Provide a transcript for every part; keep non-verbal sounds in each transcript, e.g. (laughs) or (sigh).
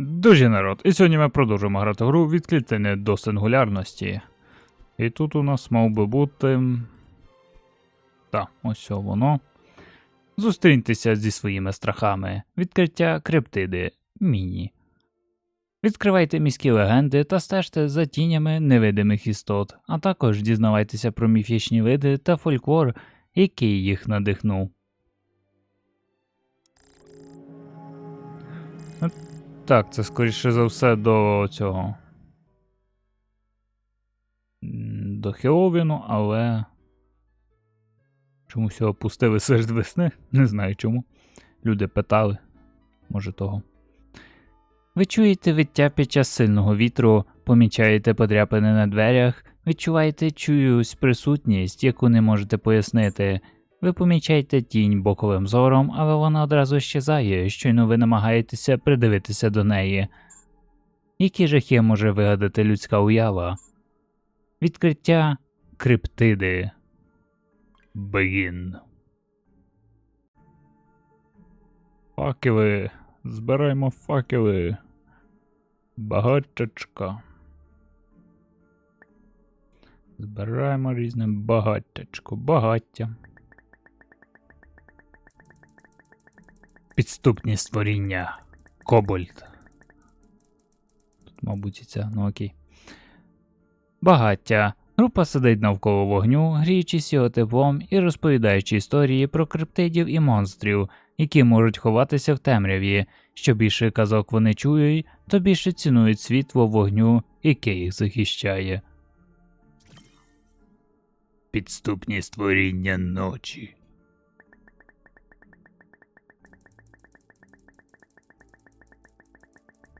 Дуже народ. І сьогодні ми продовжуємо грати гру відкликання до сингулярності. І тут у нас мав би бути. Так, ось воно. Зустріньтеся зі своїми страхами. Відкриття криптиди. Міні. Відкривайте міські легенди та стежте за тінями невидимих істот, а також дізнавайтеся про міфічні види та фольклор, який їх надихнув. Так, це скоріше за все до цього. До Хеовіну, але. Чомусь його пустили серед (laughs) весни. Не знаю чому. Люди питали. Може того. Ви чуєте виття під час сильного вітру, помічаєте подряпини на дверях, відчуваєте чиюсь присутність, яку не можете пояснити. Ви помічаєте тінь боковим зором, але вона одразу щезає, щойно ви намагаєтеся придивитися до неї. Які жахи може вигадати людська уява? Відкриття криптиди. Begin. Факели. Збираємо факели. Багаттячка. Збираємо різне багаттячко. Багаття. Підступні створіння. Кобальт. Тут, мабуть, і ця, ну окей. Багаття. Група сидить навколо вогню, гріючись його теплом і розповідаючи історії про криптидів і монстрів, які можуть ховатися в темряві. Що більше казок вони чують, то більше цінують світло вогню, яке їх захищає. Підступні створіння ночі.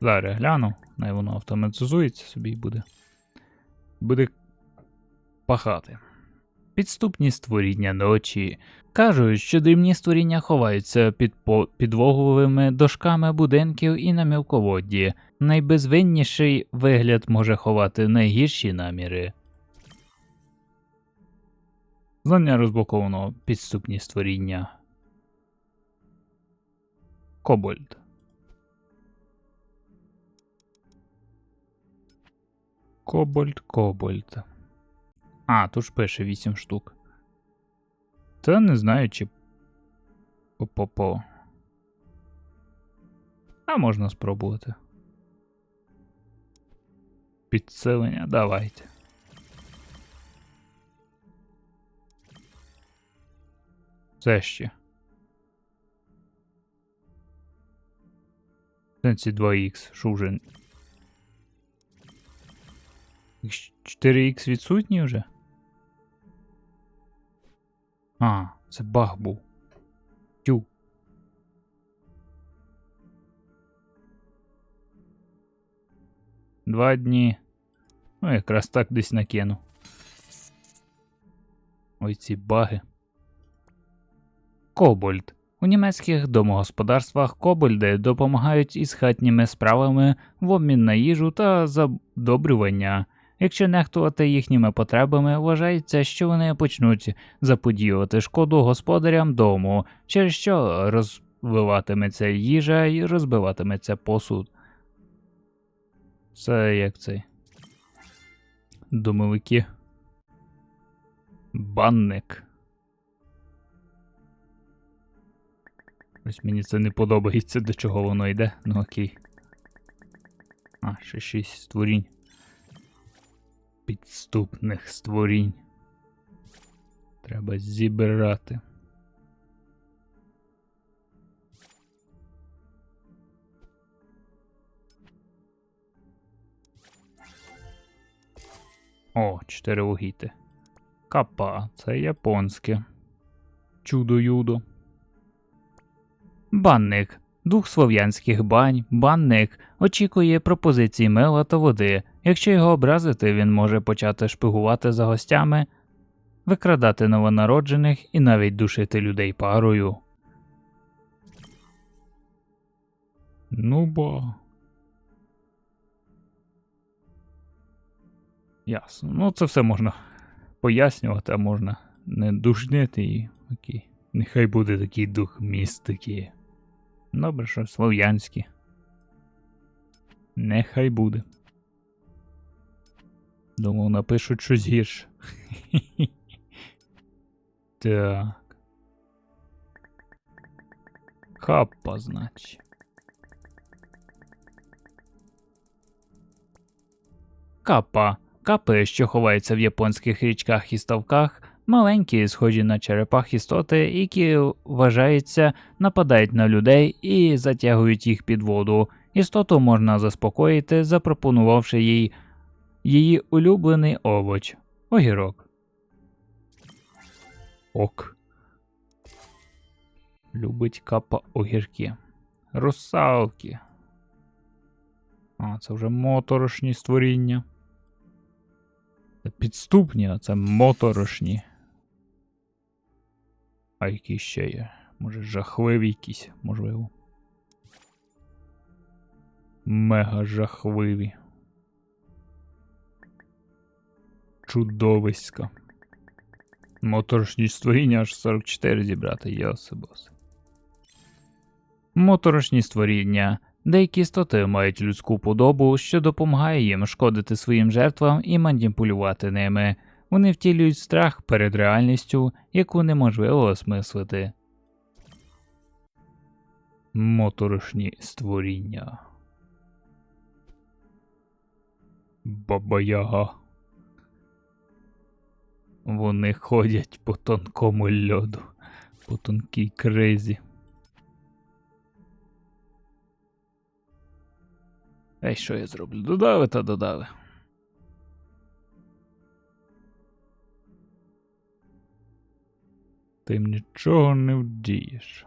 Зараз гляну, най воно автоматизується собі і буде. Буде пахати. Підступні створіння ночі. Кажуть, що дрібні створіння ховаються під підлоговими дошками будинків і на мілководді. Найбезвинніший вигляд може ховати найгірші наміри. Знання розблоковано підступні створіння. Кобольд. Кобольд, Кобольд. А, тут ж пише 8 штук. Та не знаю, чи. По-по-по. А можна спробувати. Підсилення, давайте. Це ще. Сенсі 2х, що вже 4х відсутні вже? А, це баг був. Тю. Два дні. Ну, якраз так десь накину. Ой ці баги. Кобольд. У німецьких домогосподарствах кобольди допомагають із хатніми справами в обмін на їжу та задобрювання. Якщо нехтувати їхніми потребами, вважається, що вони почнуть заподіювати шкоду господарям дому, через що розвиватиметься їжа і розбиватиметься посуд. Це як цей. Домовики. Банник. Ось мені це не подобається, до чого воно йде. Ну окей. А, ще шість створінь. Підступних створінь. Треба зібрати. О, чотири вугіти. Капа, це японське. Чудо-юдо. Банник. Дух слов'янських бань, банник, очікує пропозицій мила та води. Якщо його образити, він може почати шпигувати за гостями, викрадати новонароджених і навіть душити людей парою. Ну ба. Ясно. Ну, це все можна пояснювати, а можна не душнити і окей. Нехай буде такий дух містики. Добре, що слов'янські. Нехай буде. Думав, напишуть щось гірше. (laughs) Так. Хапа, значить. Капа. Капи, що ховаються в японських річках і ставках, маленькі, схожі на черепах істоти, які вважаються, нападають на людей і затягують їх під воду. Істоту можна заспокоїти, запропонувавши їй її улюблений овоч огірок. Ок. Любить капа огірки. Русалки. А, це вже моторошні створіння. Це підступні, а це моторошні. А які ще є? Може, жахливі якісь, можливо. Мега жахливі. Чудовиська. Моторошні створіння аж 44 зібрати, йосибос. Моторошні створіння. Деякі істоти мають людську подобу, що допомагає їм шкодити своїм жертвам і маніпулювати ними. Вони втілюють страх перед реальністю, яку неможливо осмислити. Моторошні створіння. Баба-яга. Вони ходять по тонкому льоду, по тонкій кризі. Ей, що я зроблю? Додави та додави. Ти нічого не вдієш.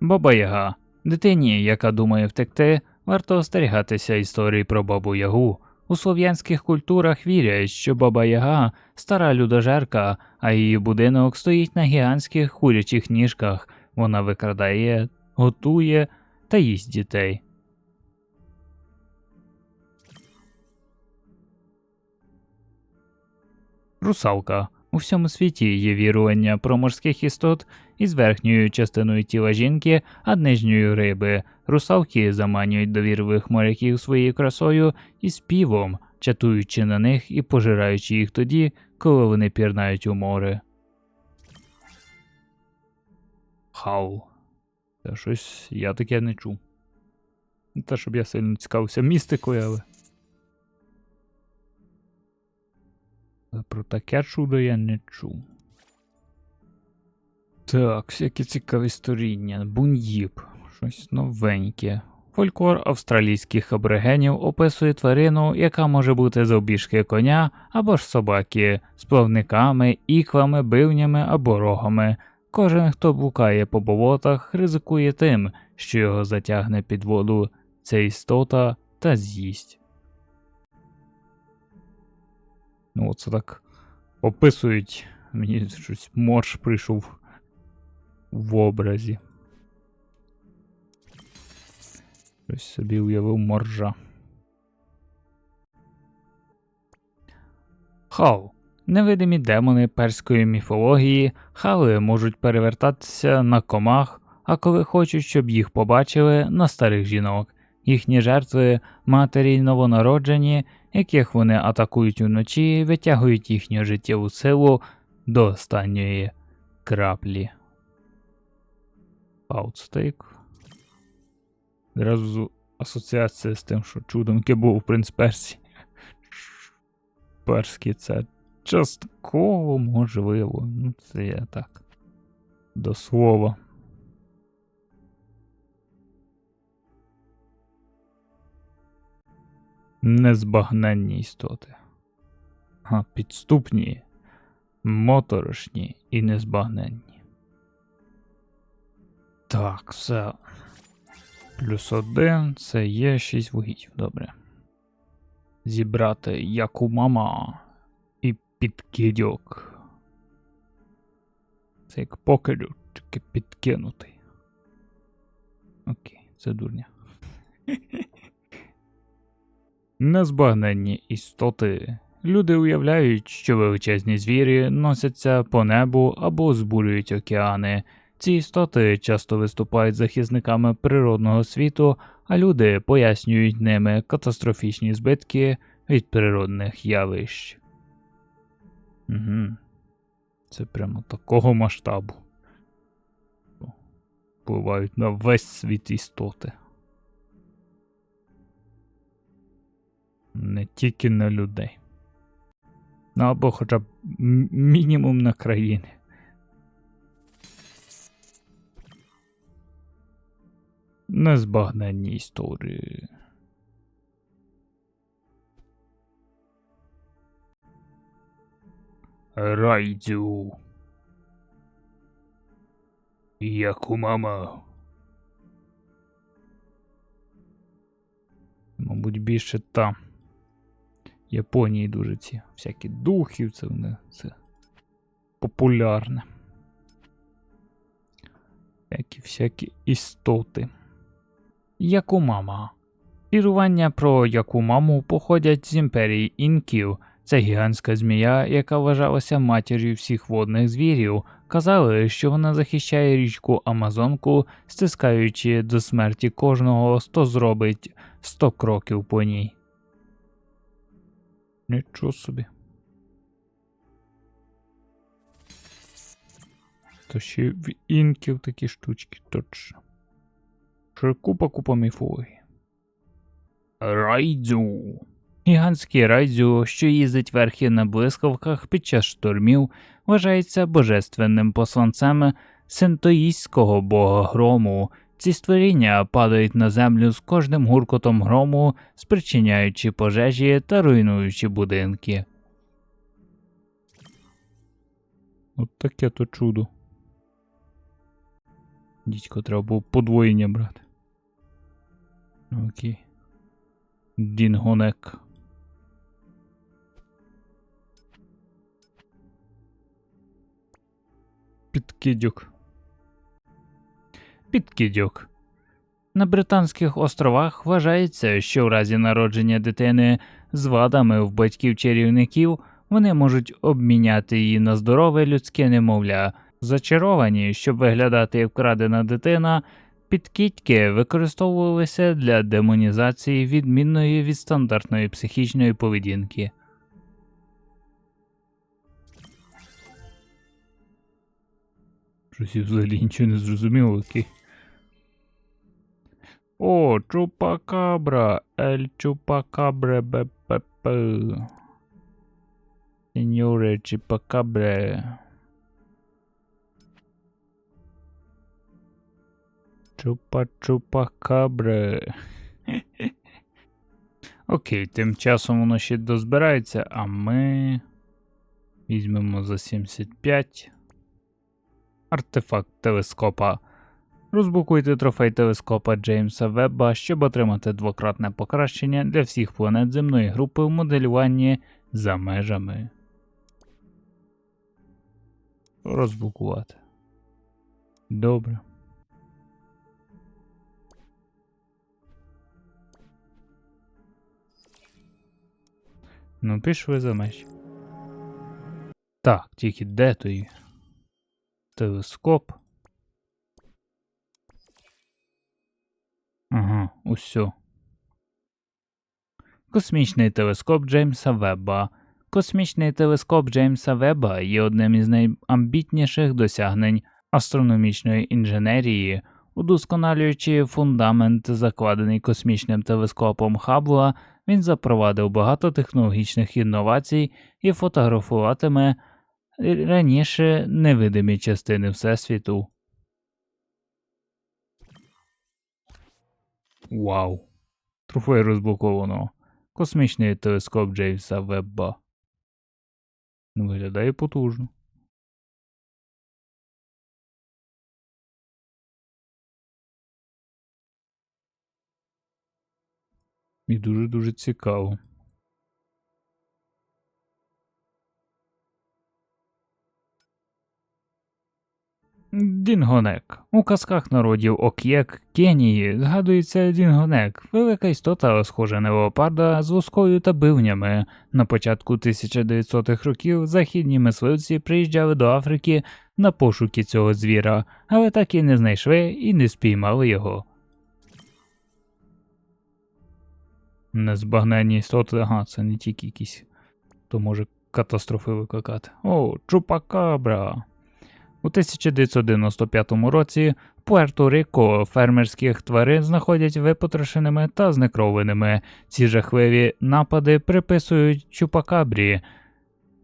Баба Яга. Дитині, яка думає втекти, варто остерігатися історії про бабу Ягу. У слов'янських культурах вірять, що баба Яга стара людожерка, а її будинок стоїть на гігантських курячих ніжках. Вона викрадає, готує та їсть дітей. Русалка. У всьому світі є вірування про морських істот із верхньою частиною тіла жінки, а нижньою риби. Русалки заманюють довірливих моряків своєю красою і співом, чатуючи на них і пожираючи їх тоді, коли вони пірнають у море. Хау. Та щось я таке не чув. Не те, щоб я сильно цікавився містикою, але. Про таке чудо я не чув. Так, всякі цікаві сторіння, буньїб, щось новеньке. Фольклор австралійських аборигенів описує тварину, яка може бути завбіжки коня або ж собаки, з плавниками, іквами, бивнями або рогами. Кожен, хто блукає по болотах, ризикує тим, що його затягне під воду ця істота та з'їсть. Ну, оце так описують. Мені щось морж прийшов в образі. Щось собі уявив моржа. Хау. Невидимі демони перської міфології, хали можуть перевертатися на комах, а коли хочуть, щоб їх побачили на старих жінок. Їхні жертви матері й новонароджені, яких вони атакують уночі, витягують їхню життєву силу до останньої краплі. Аутстейк. Зразу асоціація з тим, що чудом був принц Персі. Перський це частково можливо. Ну, це я так. До слова. Незбагненні істоти. А підступні, моторошні і незбагненні. Так, все. Плюс один це є 6 вугіть. Добре. Зібрати яку мама і підкидьок. Це як покидьок, тільки підкинутий. Окей, це дурня. (laughs) Незбагненні істоти. Люди уявляють, що величезні звірі носяться по небу або збурюють океани. Ці істоти часто виступають захисниками природного світу, а люди пояснюють ними катастрофічні збитки від природних явищ. Угу. Це прямо такого масштабу. Впливають на весь світ істоти. Не тільки на людей. Ну або хоча б мінімум на країни. Незбагненні історії. Райдзю. Як у мама. Мабуть, більше там. Японії дуже ці всякі духів, це вони це популярне. Всякі всякі істоти. Якумама. Вірування про Якумаму походять з імперії інків. Це гігантська змія, яка вважалася матір'ю всіх водних звірів. Казали, що вона захищає річку Амазонку, стискаючи до смерті кожного, хто зробить 100 кроків по ній. Нічого собі. То ще в інків такі штучки точно. Купа купа міфології. Райдзю. Гігантський райдзю, що їздить верхи на блискавках під час штормів, вважається божественним посланцем синтоїстського бога грому. Ці створіння падають на землю з кожним гуркотом грому, спричиняючи пожежі та руйнуючи будинки. От таке то чудо. Дідько треба було подвоєння брати. Окей. Дінгонек. Підкидьок. Підкидьок. На Британських островах вважається, що в разі народження дитини з вадами в батьків чарівників вони можуть обміняти її на здорове людське немовля. Зачаровані, щоб виглядати як вкрадена дитина, підкидьки використовувалися для демонізації відмінної від стандартної психічної поведінки. Щось взагалі нічого не зрозуміло, окей. О, чупакабра, ель чупакабре бпп. Сеньоре чупакабре. Чупа-чупакабре. Окей, тим часом воно ще дозбирається, а ми візьмемо за 75 артефакт телескопа. Розблокуйте трофей телескопа Джеймса Вебба, щоб отримати двократне покращення для всіх планет земної групи в моделюванні за межами. Розблокувати. Добре. Ну, пішли за межі. Так, тільки де той телескоп? Ага, усьо. Космічний телескоп Джеймса Вебба. Космічний телескоп Джеймса Вебба є одним із найамбітніших досягнень астрономічної інженерії, удосконалюючи фундамент, закладений космічним телескопом Хаббла, він запровадив багато технологічних інновацій і фотографуватиме раніше невидимі частини Всесвіту. Вау. Трофей розблоковано. Космічний телескоп Джеймса Вебба. Виглядає потужно. І дуже-дуже цікаво. Дінгонек. У казках народів Ок'єк, Кенії згадується Дінгонек, велика істота, схожа на леопарда з вузкою та бивнями. На початку 1900-х років західні мисливці приїжджали до Африки на пошуки цього звіра, але так і не знайшли і не спіймали його. Незбагненні істоти, ага, це не тільки якісь, то може катастрофи викликати. О, чупакабра. У 1995 році в Пуерто-Рико фермерських тварин знаходять випотрошеними та знекровленими. Ці жахливі напади приписують чупакабрі,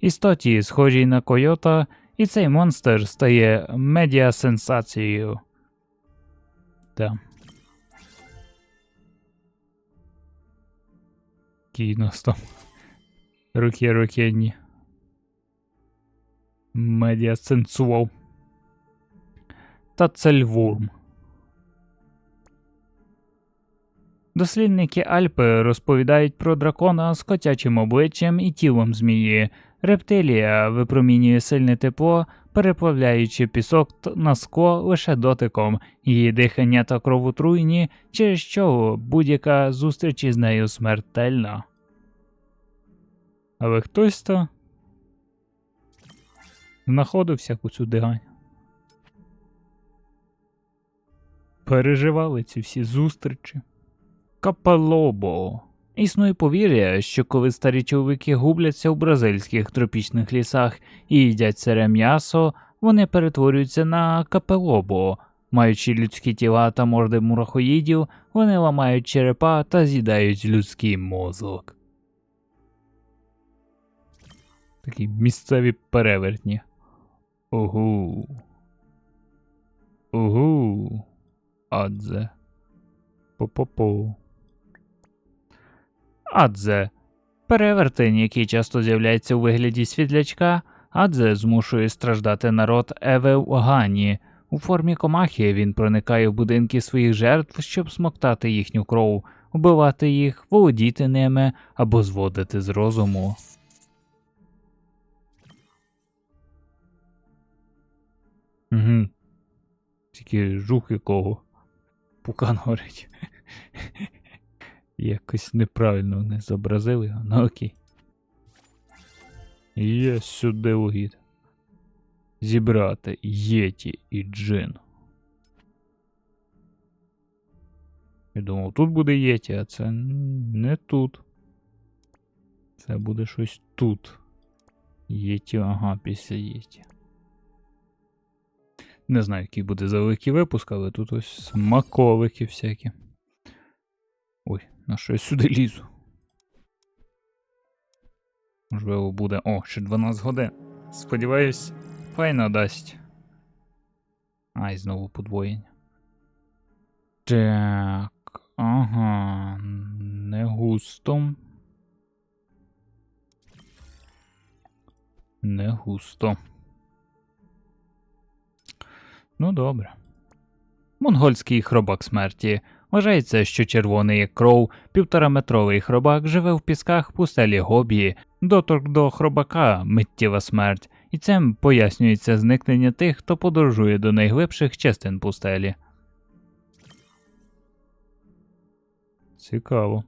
істоті, схожій на койота, і цей монстр стає медіасенсацією. Та. Нас там руки рукенні. Медіасенсуал. Та цельвурм. Дослідники Альпи розповідають про дракона з котячим обличчям і тілом змії. Рептилія випромінює сильне тепло, переплавляючи пісок на скло лише дотиком, її дихання та кровотруйні, через що будь-яка зустріч із нею смертельна. Але хтось то знаходив всяку цю дигань. Переживали ці всі зустрічі. Капелобо. Існує повір'я, що коли старі чоловіки губляться у бразильських тропічних лісах і їдять сире м'ясо, вони перетворюються на капелобо. Маючи людські тіла та морди мурахоїдів, вони ламають черепа та з'їдають людський мозок. Такі місцеві перевертні. Угу. Угу. Адзе. По-по-по. Адзе. Перевертень, який часто з'являється у вигляді світлячка, адзе змушує страждати народ Еве у Гані. У формі комахи він проникає в будинки своїх жертв, щоб смоктати їхню кров, вбивати їх, володіти ними або зводити з розуму. Угу. Тільки жук якого. Пукан горить. Якось неправильно вони зобразили його, ну окей. Є сюди угід. Зібрати Єті і Джин. Я думав, тут буде Єті, а це не тут. Це буде щось тут. Єті, ага, після Єті. Не знаю, який буде за великий випуск, але тут ось смаковики всякі. На що я сюди лізу? Можливо, буде. О, ще 12 годин. Сподіваюсь, файно дасть. Ай, знову подвоєння. Так. Ага. Не густо. Не густо. Ну, добре. Монгольський хробак смерті. Вважається, що червоний як кров, півтораметровий хробак живе в пісках пустелі Гобі, доторк до хробака миттєва смерть, і цим пояснюється зникнення тих, хто подорожує до найглибших частин пустелі. Цікаво.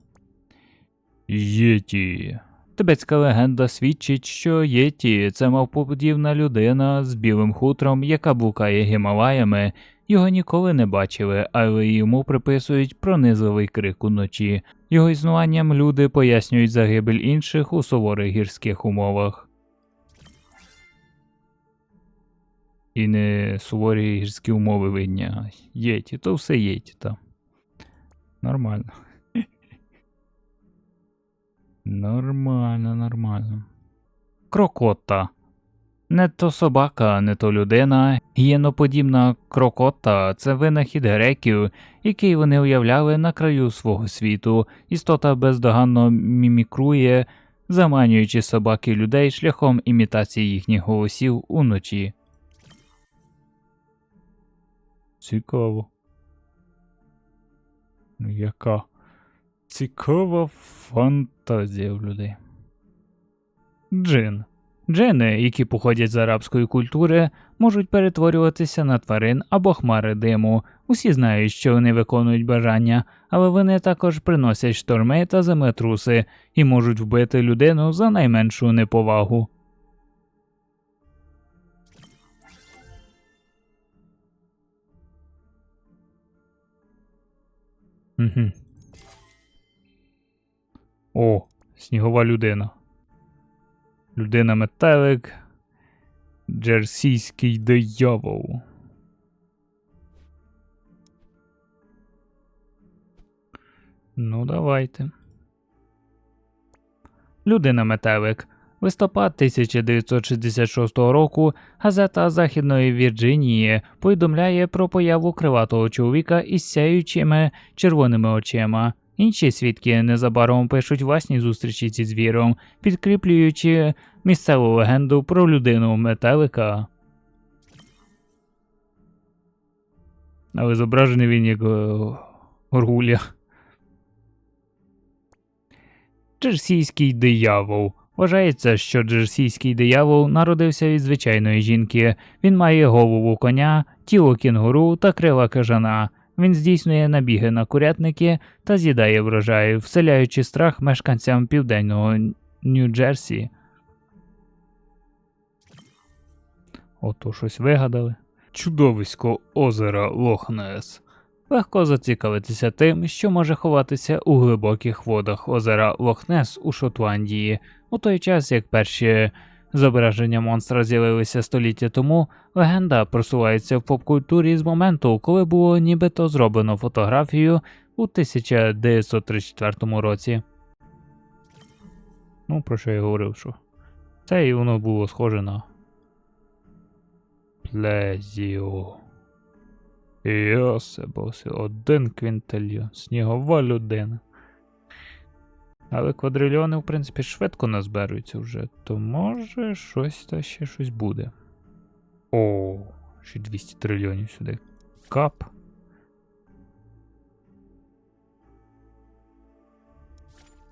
Єті. Тибетська легенда свідчить, що Єті це мавпоподібна людина з білим хутром, яка блукає Гімалаями. Його ніколи не бачили, але йому приписують пронизливий крик уночі. Його існуванням люди пояснюють загибель інших у суворих гірських умовах. І не суворі гірські умови видні, єті, то все єті там. Нормально. (laughs) Нормально, нормально. Крокота. Не то собака, не то людина. Гієноподібна крокота це винахід греків, який вони уявляли на краю свого світу. Істота бездоганно мімікрує, заманюючи собаки людей шляхом імітації їхніх голосів уночі. Цікаво. Ну, Яка цікава фантазія в людей. Джин. Джини, які походять з арабської культури, можуть перетворюватися на тварин або хмари диму. Усі знають, що вони виконують бажання, але вони також приносять шторми та землетруси і можуть вбити людину за найменшу неповагу. О, снігова людина. Людина метелик. Джерсійський диявол. Ну, давайте. Людина метелик. Листопад 1966 року газета Західної Вірджинії повідомляє про появу криватого чоловіка із сяючими червоними очима. Інші свідки незабаром пишуть власні зустрічі зі звіром, підкріплюючи місцеву легенду про людину метелика. Але зображений він як е, горгуля. Джерсійський диявол. Вважається, що джерсійський диявол народився від звичайної жінки. Він має голову коня, тіло кінгуру та крила кажана. Він здійснює набіги на курятники та з'їдає врожаї, вселяючи страх мешканцям південного Нью-Джерсі. Ото щось вигадали. Чудовисько озера Лохнес. Легко зацікавитися тим, що може ховатися у глибоких водах озера Лохнес у Шотландії. У той час, як перші зображення монстра з'явилися століття тому, легенда просувається в попкультурі з моменту, коли було нібито зроблено фотографію у 1934 році. Ну, про що я говорив, що це і воно було схоже на Плезіо. Йосипоси, один квінтильйон, снігова людина. Але квадрильйони, в принципі, швидко назберуються вже, то може щось та ще щось буде. О, ще 200 трильйонів сюди. Кап.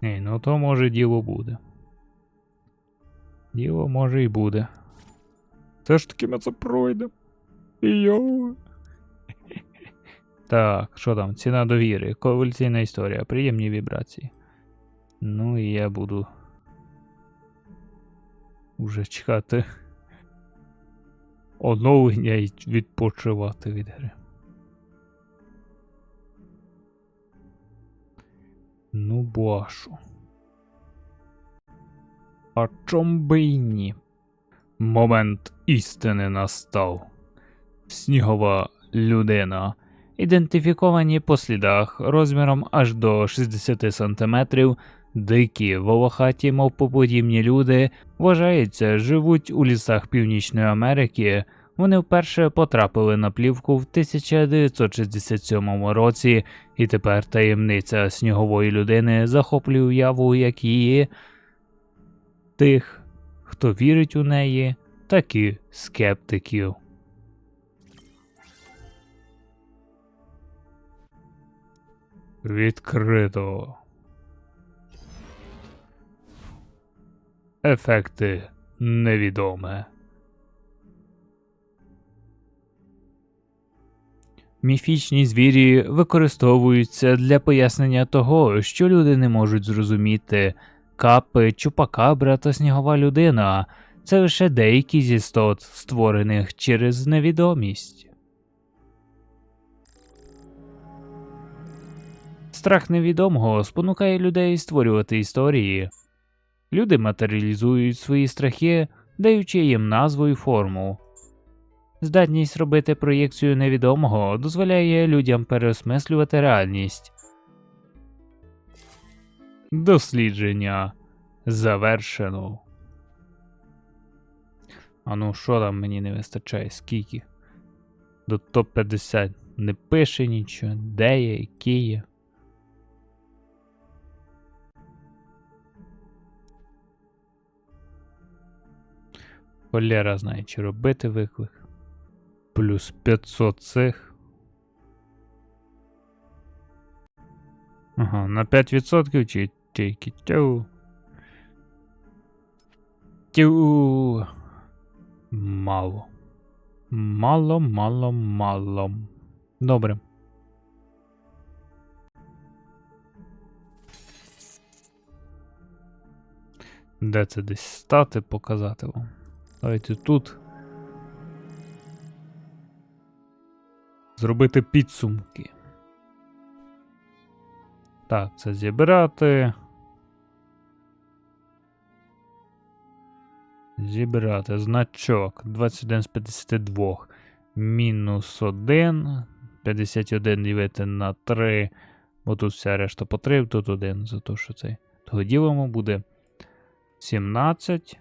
Ні, ну то може діло буде. Діло може і буде. Все ж таки ми це пройдемо. Йо. Так, що там? Ціна довіри, коаліційна історія, приємні вібрації. Ну і я буду уже чекати оновлення і відпочивати від гри. Ну, башу. А чом би й ні? Момент істини настав. Снігова людина. Ідентифіковані по слідах розміром аж до 60 см, дикі, волохаті, мовпоподібні люди, вважається, живуть у лісах Північної Америки. Вони вперше потрапили на плівку в 1967 році, і тепер таємниця снігової людини захоплює уяву як її тих, хто вірить у неї, так і скептиків. Відкрито. Ефекти невідоме. Міфічні звірі використовуються для пояснення того, що люди не можуть зрозуміти. Капи, чупакабра та снігова людина це лише деякі з істот, створених через невідомість. Страх невідомого спонукає людей створювати історії. Люди матеріалізують свої страхи, даючи їм назву і форму. Здатність робити проєкцію невідомого дозволяє людям переосмислювати реальність. Дослідження завершено. А ну, що там мені не вистачає? Скільки? До топ 50 не пише нічого, де є, які є. Холєра знає, чи робити виклик. Плюс 500 цих. Ага, на 5% чи тільки тю. Тю. Мало. Мало, мало, мало. Добре. Де це десь стати показати вам? Давайте тут. Зробити підсумки. Так, це зібрати. Зібрати значок 21 з 52. Мінус 1. 51 ділити на 3. Бо тут вся решта по 3, тут 1, за те, що цей. Того ділимо буде 17.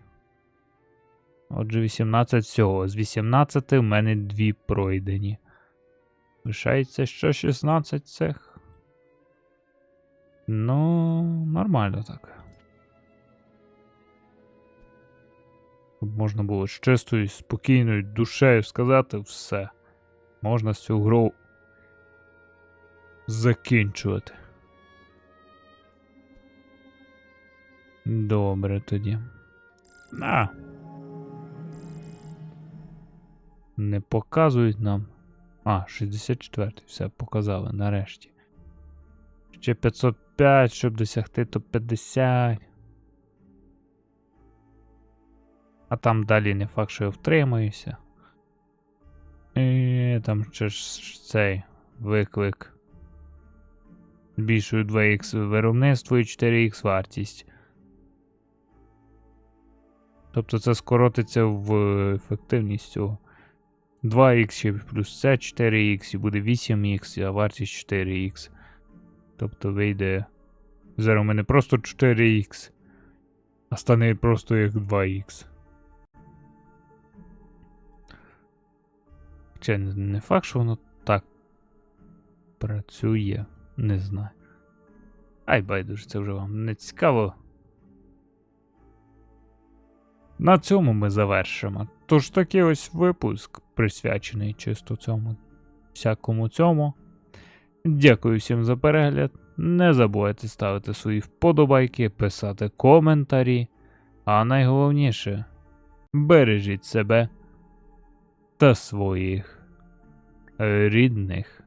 Отже, 18 всього. З 18 в мене 2 пройдені. Лишається ще 16 цих. Ну, нормально так. Щоб можна було з чистою, спокійною душею сказати все. Можна цю гру закінчувати. Добре тоді. А. Не показують нам. А, 64 все показали нарешті. Ще 505, щоб досягти то 50. А там далі не факт, що я втримаюся. І там ще ж цей виклик. Збільшую 2х виробництво і 4х вартість. Тобто це скоротиться в ефективність цього. 2х плюс це 4х і буде 8х, а вартість 4х. Тобто вийде. Зараз у мене просто 4х. А стане просто як 2х. Хоча не, не факт, що воно так працює. Не знаю. Ай, байдуже, це вже вам не цікаво. На цьому ми завершимо. Тож такий ось випуск присвячений чисто цьому всякому цьому. Дякую всім за перегляд. Не забувайте ставити свої вподобайки, писати коментарі. А найголовніше бережіть себе та своїх рідних.